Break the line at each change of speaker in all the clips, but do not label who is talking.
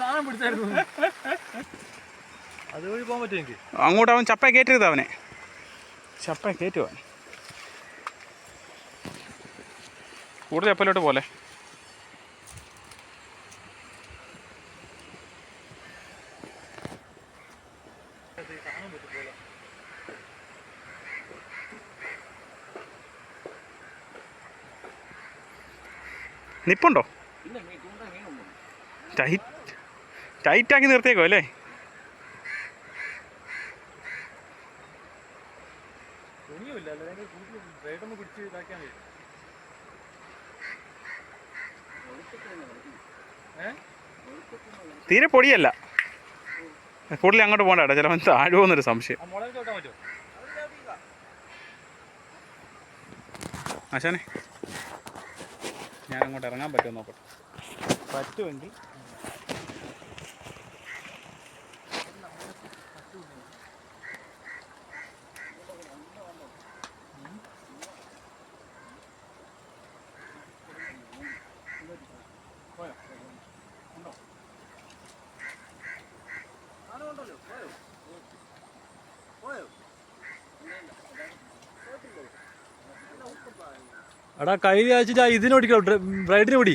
സാധനം പിടിച്ചായിരുന്നു.
അതുവഴി പോകാൻ പറ്റും എനിക്ക്
അങ്ങോട്ട് അവൻ ചപ്പ കയറ്റരുത് അവനെ? ചപ്പ കയറ്റുക കൂടുതൽ ചപ്പലോട്ട് പോലെ നിപ്പുണ്ടോ? ടൈറ്റ് ടൈറ്റാക്കി നിർത്തിയേക്കോ അല്ലേ? തീരെ പൊടിയല്ല. കൂടുതൽ അങ്ങോട്ട് പോകണ്ട കേട്ടോ ചിലപ്പോൾ താഴുമോന്നൊരു സംശയം. ആശാനെ ഞാൻ അങ്ങോട്ട് ഇറങ്ങാൻ പറ്റുമോ നോക്കട്ടെ. പറ്റുമെങ്കിൽ
എടാ കയ്യിൽ അയച്ചിട്ട് ഇതിനോടിക്കോ ബ്രൈഡിന് ഓടി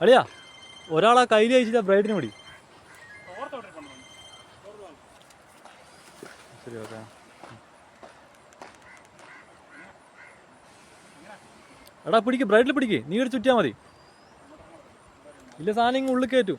അളിയാ ഒരാളാ കയ്യിൽ അയച്ചിട്ട് ബ്രൈഡിന് ഓടി ശരി ഓക്കെ. എടാ പിടിക്ക് ബ്രൈഡിൽ പിടിക്ക്. നീ ഒരു ചുറ്റിയാൽ മതി. ഇല്ല സാധനം ഉള്ളിൽ കയറ്റും.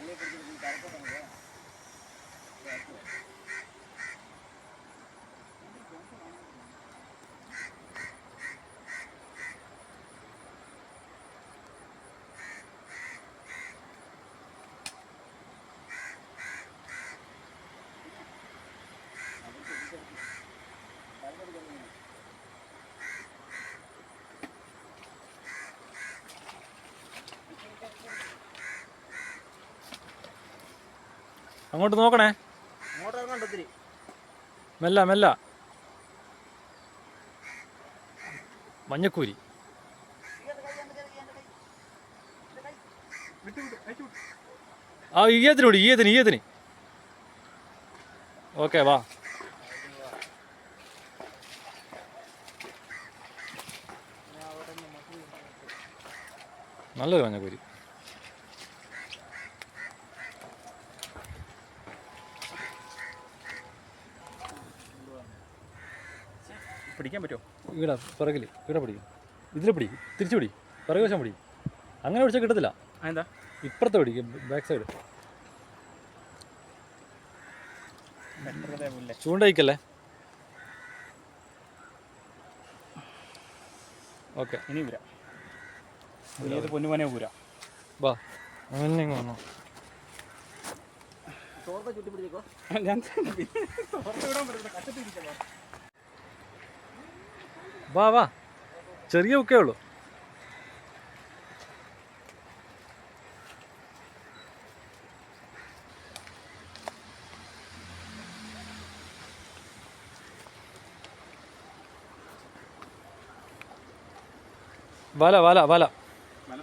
உங்களுக்கு பிடிச்சிருக்கு கரெக்டாக பண்ணுங்க
അങ്ങോട്ട് നോക്കണേ. മെല്ല മെല്ല. മഞ്ഞക്കൂരി. ആ ഈയത്തിന് വിടി ഈയത്തിന് ഈയത്തിന് ഓക്കെ വാ. നല്ലൊരു മഞ്ഞക്കൂരി.
പിടിക്കാൻ പറ്റുമോ?
ഇവിടെ പിറകിൽ ഇവിടെ പിടിക്കും. ഇതിൽ പിടി തിരിച്ചു പിടി പിറകു വശം പിടി അങ്ങനെ പിടിച്ചാൽ കിട്ടത്തില്ല.
അതെന്താ?
ഇപ്പുറത്തെ പിടിക്കും ബാക്ക് സൈഡ്. ചൂണ്ടയിക്കല്ലേ? ഓക്കെ.
ഇനി ഊരാ. ഏത് പൊന്നുമനെ ഊരാ?
വാ അങ്ങനെ വന്നോ.
ചുറ്റി
ഞാൻ തുറന്നു വിടാൻ പറ്റില്ല കച്ചത്തിരിക്കല്ലോ
വാ വാ. ചെറിയ ബുക്കേ ഉള്ളൂ. വല വല വല.
നല്ല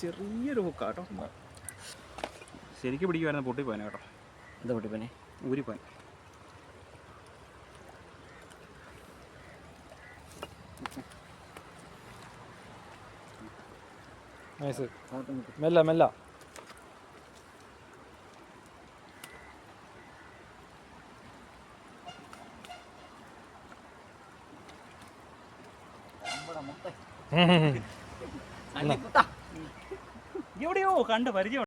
ചെറിയൊരു ഹുക്കാ കേട്ടോ ശരിക്കും പിടിക്കുമായിരുന്നു പൊട്ടിപ്പോനെ കേട്ടോ.
എന്താ പൊട്ടിപ്പോനെ
ഊരിപ്പോൻ
നൈസ്. മെല്ല മെല്ല.
Mm-hmm.
എവിടെയോ കണ്ട് പരിചയം